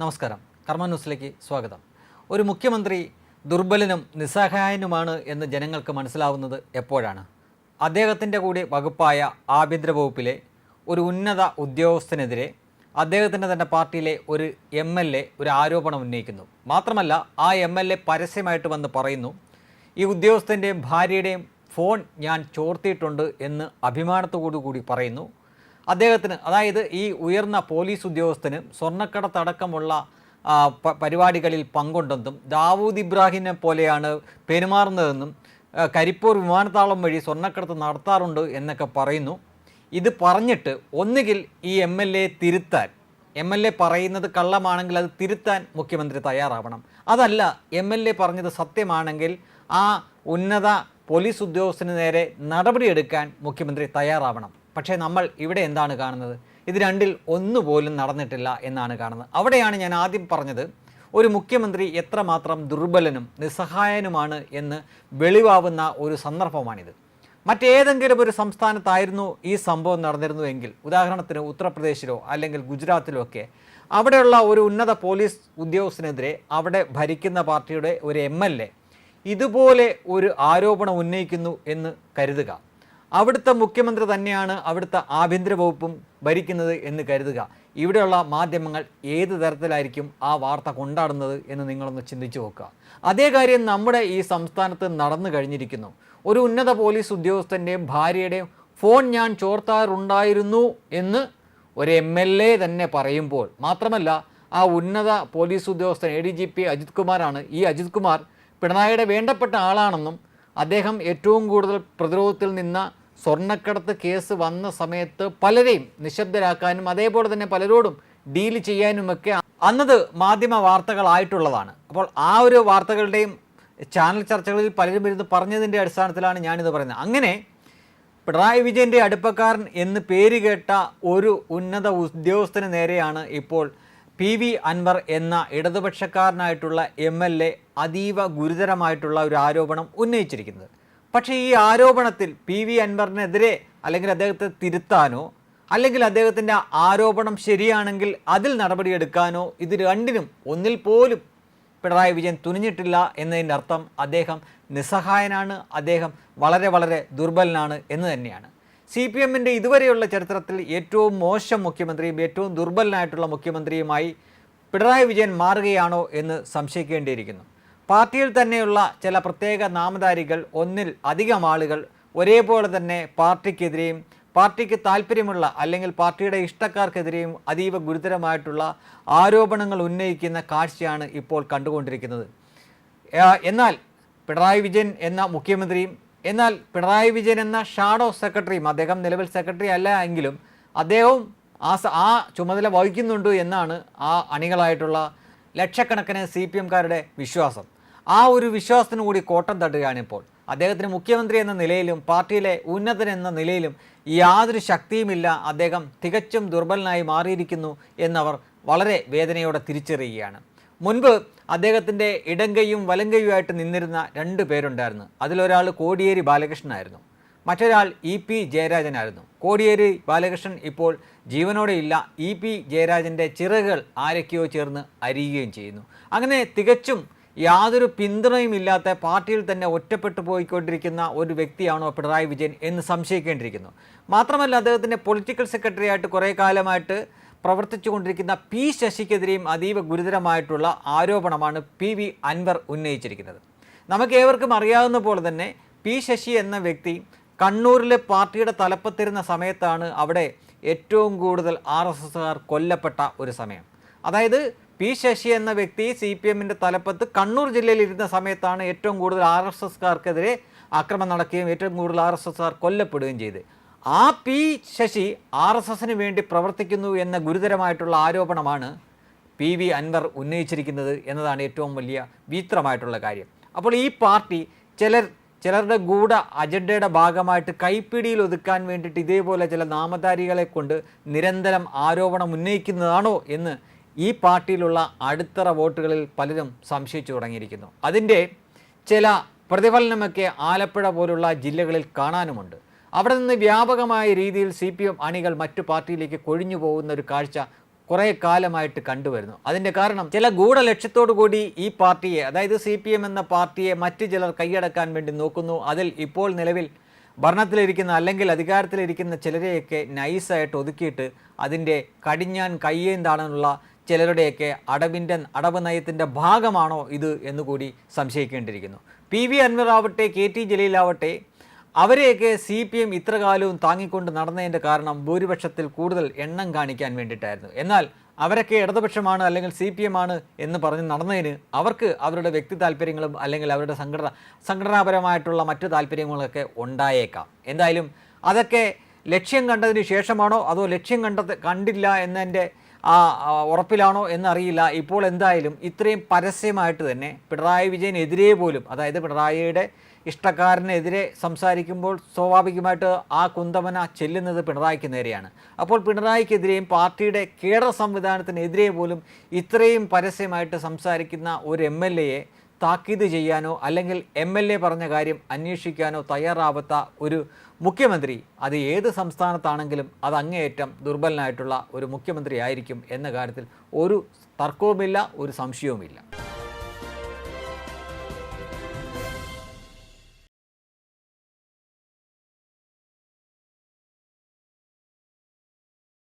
നമസ്കാരം. കർമ്മ ന്യൂസിലേക്ക് സ്വാഗതം. ഒരു മുഖ്യമന്ത്രി ദുർബലനും നിസ്സഹായനുമാണ് എന്ന് ജനങ്ങൾക്ക് മനസ്സിലാവുന്നത് എപ്പോഴാണ്? അദ്ദേഹത്തിന്റെ കൂടി വകുപ്പായ ആഭ്യന്തര വകുപ്പിലെ ഒരു ഉന്നത ഉദ്യോഗസ്ഥനെതിരെ അദ്ദേഹത്തിന്റെ തന്നെ പാർട്ടിയിലെ ഒരു എം എൽ എ ഒരു ആരോപണം ഉന്നയിക്കുന്നു. മാത്രമല്ല ആ എം എൽ എ പരസ്യമായിട്ട് വന്ന് പറയുന്നു ഈ ഉദ്യോഗസ്ഥന്റെയും ഭാര്യയുടെയും ഫോൺ ഞാൻ ചോർത്തിയിട്ടുണ്ട് എന്ന് അഭിമാനത്തോടു കൂടി പറയുന്നു. അദ്ദേഹത്തിന് അതായത് ഈ ഉയർന്ന പോലീസ് ഉദ്യോഗസ്ഥന് സ്വർണക്കടത്തടക്കമുള്ള പരിപാടികളിൽ പങ്കുണ്ടെന്നും ദാവൂദ് ഇബ്രാഹിമിനെ പോലെയാണ് പെരുമാറുന്നതെന്നും കരിപ്പൂർ വിമാനത്താവളം വഴി സ്വർണക്കടത്ത് നടത്താറുണ്ട് എന്നൊക്കെ പറയുന്നു. ഇത് പറഞ്ഞിട്ട് ഒന്നുകിൽ ഈ എം എൽ എ തിരുത്താൻ എം എൽ എ പറയുന്നത് കള്ളമാണെങ്കിൽ അത് തിരുത്താൻ മുഖ്യമന്ത്രി തയ്യാറാവണം. അതല്ല എം എൽ എ പറഞ്ഞത് സത്യമാണെങ്കിൽ ആ ഉന്നത പോലീസ് ഉദ്യോഗസ്ഥന് നേരെ നടപടിയെടുക്കാൻ മുഖ്യമന്ത്രി തയ്യാറാവണം. പക്ഷേ നമ്മൾ ഇവിടെ എന്താണ് കാണുന്നത്? ഇത് രണ്ടിൽ ഒന്നുപോലും നടന്നിട്ടില്ല എന്നാണ് കാണുന്നത്. അവിടെയാണ് ഞാൻ ആദ്യം പറഞ്ഞത് ഒരു മുഖ്യമന്ത്രി എത്രമാത്രം ദുർബലനും നിസ്സഹായനുമാണ് എന്ന് വെളിവാവുന്ന ഒരു സന്ദർഭമാണിത്. മറ്റേതെങ്കിലും ഒരു സംസ്ഥാനത്തായിരുന്നു ഈ സംഭവം നടന്നിരുന്നുവെങ്കിൽ ഉദാഹരണത്തിന് ഉത്തർപ്രദേശിലോ അല്ലെങ്കിൽ ഗുജറാത്തിലോ ഒക്കെ അവിടെയുള്ള ഒരു ഉന്നത പോലീസ് ഉദ്യോഗസ്ഥനെതിരെ അവിടെ ഭരിക്കുന്ന പാർട്ടിയുടെ ഒരു എം ഇതുപോലെ ഒരു ആരോപണം ഉന്നയിക്കുന്നു എന്ന് കരുതുക. അവിടുത്തെ മുഖ്യമന്ത്രി തന്നെയാണ് അവിടുത്തെ ആഭ്യന്തര വകുപ്പും ഭരിക്കുന്നത് എന്ന് കരുതുക. ഇവിടെയുള്ള മാധ്യമങ്ങൾ ഏത് തരത്തിലായിരിക്കും ആ വാർത്ത കൊണ്ടാടുന്നത് എന്ന് നിങ്ങളൊന്ന് ചിന്തിച്ചു നോക്കുക. അതേ കാര്യം നമ്മുടെ ഈ സംസ്ഥാനത്ത് നടന്നു കഴിഞ്ഞിരിക്കുന്നു. ഒരു ഉന്നത പോലീസ് ഉദ്യോഗസ്ഥന്റെയും ഭാര്യയുടെയും ഫോൺ ഞാൻ ചോർത്താറുണ്ടായിരുന്നു എന്ന് ഒരു എം എൽ എ തന്നെ പറയുമ്പോൾ മാത്രമല്ല ആ ഉന്നത പോലീസ് ഉദ്യോഗസ്ഥൻ A D G P Ajith കുമാറാണ്. ഈ അജിത് കുമാർ പിണറായിയുടെ വേണ്ടപ്പെട്ട ആളാണെന്നും അദ്ദേഹം ഏറ്റവും കൂടുതൽ പ്രതിരോധത്തിൽ നിന്ന സ്വർണക്കടത്ത് കേസ് വന്ന സമയത്ത് പലരെയും നിശബ്ദരാക്കാനും അതേപോലെ തന്നെ പലരോടും ഡീൽ ചെയ്യാനുമൊക്കെ അന്നത് മാധ്യമ വാർത്തകളായിട്ടുള്ളതാണ്. അപ്പോൾ ആ ഒരു വാർത്തകളുടെയും ചാനൽ ചർച്ചകളിൽ പലരും ഇരുന്ന് പറഞ്ഞതിന്റെ അടിസ്ഥാനത്തിലാണ് ഞാനിത് പറയുന്നത്. അങ്ങനെ പിണറായി വിജയന്റെ അടുപ്പക്കാരൻ എന്ന് പേര് കേട്ട ഒരു ഉന്നത ഉദ്യോഗസ്ഥന് നേരെയാണ് ഇപ്പോൾ പി വി അൻവർ എന്ന ഇടതുപക്ഷക്കാരനായിട്ടുള്ള എം എൽ എ അതീവ ഗുരുതരമായിട്ടുള്ള ഒരു ആരോപണം ഉന്നയിച്ചിരിക്കുന്നത്. പക്ഷേ ഈ ആരോപണത്തിൽ പി വി അൻവറിനെതിരെ അല്ലെങ്കിൽ അദ്ദേഹത്തെ തിരുത്താനോ അല്ലെങ്കിൽ അദ്ദേഹത്തിന്റെ ആരോപണം ശരിയാണെങ്കിൽ അതിൽ നടപടിയെടുക്കാനോ ഇത് രണ്ടിനും ഒന്നിൽ പോലും പിണറായി വിജയൻ തുനിഞ്ഞിട്ടില്ല എന്നതിന്റെ അർത്ഥം അദ്ദേഹം നിസ്സഹായനാണ് അദ്ദേഹം വളരെ വളരെ ദുർബലനാണ് എന്ന് തന്നെയാണ്. സി പി എമ്മിന്റെ ഇതുവരെയുള്ള ചരിത്രത്തിൽ ഏറ്റവും മോശം മുഖ്യമന്ത്രിയും ഏറ്റവും ദുർബലനായിട്ടുള്ള മുഖ്യമന്ത്രിയുമായി പിണറായി വിജയൻ മാറുകയാണോ എന്ന് സംശയിക്കേണ്ടിയിരിക്കുന്നു. പാർട്ടിയിൽ തന്നെയുള്ള ചില പ്രത്യേക നാമധാരികൾ ഒന്നിൽ അധികം ആളുകൾ ഒരേപോലെ തന്നെ പാർട്ടിക്കെതിരെയും പാർട്ടിക്ക് താല്പര്യമുള്ള അല്ലെങ്കിൽ പാർട്ടിയുടെ ഇഷ്ടക്കാർക്കെതിരെയും അതീവ ഗുരുതരമായിട്ടുള്ള ആരോപണങ്ങൾ ഉന്നയിക്കുന്ന കാഴ്ചയാണ് ഇപ്പോൾ കണ്ടുകൊണ്ടിരിക്കുന്നത്. എന്നാൽ പിണറായി വിജയൻ എന്ന മുഖ്യമന്ത്രിയും എന്നാൽ പിണറായി വിജയൻ എന്ന ഷാഡോ സെക്രട്ടറിയും അദ്ദേഹം നിലവിൽ സെക്രട്ടറി അല്ല എങ്കിലും അദ്ദേഹവും ആ ആ ചുമതല വഹിക്കുന്നുണ്ട് എന്നാണ് ആ അണികളായിട്ടുള്ള ലക്ഷക്കണക്കിന് സി പി എംകാരുടെ വിശ്വാസം. ആ ഒരു വിശ്വാസത്തിന് കൂടി കോട്ടം തട്ടുകയാണ് ഇപ്പോൾ. അദ്ദേഹത്തിന് മുഖ്യമന്ത്രി എന്ന നിലയിലും പാർട്ടിയിലെ ഉന്നതൻ എന്ന നിലയിലും യാതൊരു ശക്തിയുമില്ല. അദ്ദേഹം തികച്ചും ദുർബലനായി മാറിയിരിക്കുന്നു എന്നവർ വളരെ വേദനയോടെ തിരിച്ചറിയുകയാണ്. മുൻപ് അദ്ദേഹത്തിന്റെ ഇടങ്കയും വലങ്കയുമായിട്ട് നിന്നിരുന്ന രണ്ട് പേരുണ്ടായിരുന്നു. അതിലൊരാൾ കോടിയേരി ബാലകൃഷ്ണനായിരുന്നു. മറ്റൊരാൾ ഇ പി ജയരാജനായിരുന്നു. കോടിയേരി ബാലകൃഷ്ണൻ ഇപ്പോൾ ജീവനോടെ ഇല്ല. ഇ പി ജയരാജന്റെ ചിറകുകൾ ആരൊക്കെയോ ചേർന്ന് അരിയുകയും ചെയ്യുന്നു. അങ്ങനെ തികച്ചും യാതൊരു പിന്തുണയും ഇല്ലാത്ത പാർട്ടിയിൽ തന്നെ ഒറ്റപ്പെട്ടു പോയിക്കൊണ്ടിരിക്കുന്ന ഒരു വ്യക്തിയാണോ പിണറായി വിജയൻ എന്ന് സംശയിക്കേണ്ടിയിരിക്കുന്നു. മാത്രമല്ല അദ്ദേഹത്തിന്റെ പൊളിറ്റിക്കൽ സെക്രട്ടറി ആയിട്ട് കുറേ കാലമായിട്ട് പ്രവർത്തിച്ചു കൊണ്ടിരിക്കുന്ന പി ശശിക്കെതിരെയും അതീവ ഗുരുതരമായിട്ടുള്ള ആരോപണമാണ് പി വി അൻവർ ഉന്നയിച്ചിരിക്കുന്നത്. നമുക്ക് ഏവർക്കും അറിയാവുന്ന പോലെ തന്നെ പി ശശി എന്ന വ്യക്തി കണ്ണൂരിലെ പാർട്ടിയുടെ തലപ്പത്തിരുന്ന സമയത്താണ് അവിടെ ഏറ്റവും കൂടുതൽ ആർ എസ് എസ്സുകാർ കൊല്ലപ്പെട്ട ഒരു സമയം. അതായത് പി ശശി എന്ന വ്യക്തി സി പി എമ്മിന്റെ തലപ്പത്ത് കണ്ണൂർ ജില്ലയിൽ ഇരുന്ന സമയത്താണ് ഏറ്റവും കൂടുതൽ ആർ എസ് എസ്കാർക്കെതിരെ ആക്രമണം നടക്കുകയും ഏറ്റവും കൂടുതൽ ആർ എസ് എസ്കാർ കൊല്ലപ്പെടുകയും ചെയ്ത് ആ പി ശശി ആർ എസ് എസിന് വേണ്ടി പ്രവർത്തിക്കുന്നു എന്ന ഗുരുതരമായിട്ടുള്ള ആരോപണമാണ് പി വി അൻവർ ഉന്നയിച്ചിരിക്കുന്നത് എന്നതാണ് ഏറ്റവും വലിയ വിചിത്രമായിട്ടുള്ള കാര്യം. അപ്പോൾ ഈ പാർട്ടി ചിലർ ചിലരുടെ ഗൂഢ അജണ്ടയുടെ ഭാഗമായിട്ട് കൈപ്പിടിയിൽ ഒതുക്കാൻ വേണ്ടിയിട്ട് ഇതേപോലെ ചില നാമധാരികളെ കൊണ്ട് നിരന്തരം ആരോപണം ഉന്നയിക്കുന്നതാണോ എന്ന് ഈ പാർട്ടിയിലുള്ള അടിത്തറ വോട്ടുകളിൽ പലരും സംശയിച്ചു തുടങ്ങിയിരിക്കുന്നു. അതിന്റെ ചില പ്രതിഫലനമൊക്കെ ആലപ്പുഴ പോലുള്ള ജില്ലകളിൽ കാണാനുമുണ്ട്. അവിടെ നിന്ന് വ്യാപകമായ രീതിയിൽ സി പി എം അണികൾ മറ്റു പാർട്ടിയിലേക്ക് കൊഴിഞ്ഞു പോകുന്ന ഒരു കാഴ്ച കുറേ കാലമായിട്ട് കണ്ടുവരുന്നു. അതിന്റെ കാരണം ചില ഗൂഢലക്ഷ്യത്തോടു കൂടി ഈ പാർട്ടിയെ അതായത് സി പി എം എന്ന പാർട്ടിയെ മറ്റു ചിലർ കൈയടക്കാൻ വേണ്ടി നോക്കുന്നു. അതിൽ ഇപ്പോൾ നിലവിൽ ഭരണത്തിലിരിക്കുന്ന അല്ലെങ്കിൽ അധികാരത്തിലിരിക്കുന്ന ചിലരെയൊക്കെ നൈസായിട്ട് ഒതുക്കിയിട്ട് അതിന്റെ കടിഞ്ഞാൻ കയ്യേന്താണെന്നുള്ള ചിലരുടെയൊക്കെ അടവിന്റെ അടവ് നയത്തിന്റെ ഭാഗമാണോ ഇത് എന്നുകൂടി സംശയിക്കേണ്ടിയിരിക്കുന്നു. പി വി അൻവർ ആവട്ടെ കെ ടി ജലീലാവട്ടെ അവരെയൊക്കെ സി പി എം ഇത്ര കാലവും താങ്ങിക്കൊണ്ട് നടന്നതിന്റെ കാരണം ഭൂരിപക്ഷത്തിൽ കൂടുതൽ എണ്ണം കാണിക്കാൻ വേണ്ടിയിട്ടായിരുന്നു. എന്നാൽ അവരൊക്കെ ഇടതുപക്ഷമാണ് അല്ലെങ്കിൽ സി പി എം ആണ് എന്ന് പറഞ്ഞ് നടന്നതിന് അവർക്ക് അവരുടെ വ്യക്തി താല്പര്യങ്ങളും അല്ലെങ്കിൽ അവരുടെ സംഘടന സംഘടനാപരമായിട്ടുള്ള മറ്റു താല്പര്യങ്ങളൊക്കെ ഉണ്ടായേക്കാം. എന്തായാലും അതൊക്കെ ലക്ഷ്യം കണ്ടതിന് ശേഷമാണോ അതോ ലക്ഷ്യം കണ്ടത് കണ്ടില്ല എന്നതിന്റെ ആ ഉറപ്പിലാണോ എന്നറിയില്ല. ഇപ്പോൾ എന്തായാലും ഇത്രയും പരസ്യമായിട്ട് തന്നെ പിണറായി വിജയനെതിരെ പോലും അതായത് പിണറായിയുടെ ഇഷ്ടക്കാരനെതിരെ സംസാരിക്കുമ്പോൾ സ്വാഭാവികമായിട്ട് ആ കുന്തമന ചെല്ലുന്നത് പിണറായിക്ക് നേരെയാണ്. അപ്പോൾ പിണറായിക്കെതിരെയും പാർട്ടിയുടെ കേഡർ സംവിധാനത്തിനെതിരെ പോലും ഇത്രയും പരസ്യമായിട്ട് സംസാരിക്കുന്ന ഒരു എം എൽ എയെ താക്കീത് ചെയ്യാനോ അല്ലെങ്കിൽ എം എൽ എ പറഞ്ഞ കാര്യം അന്വേഷിക്കാനോ തയ്യാറാവാത്ത ഒരു മുഖ്യമന്ത്രി അത് ഏത് സംസ്ഥാനത്താണെങ്കിലും അത് അങ്ങേയറ്റം ദുർബലനായിട്ടുള്ള ഒരു മുഖ്യമന്ത്രി ആയിരിക്കും എന്ന കാര്യത്തിൽ ഒരു തർക്കവുമില്ല ഒരു സംശയവുമില്ല.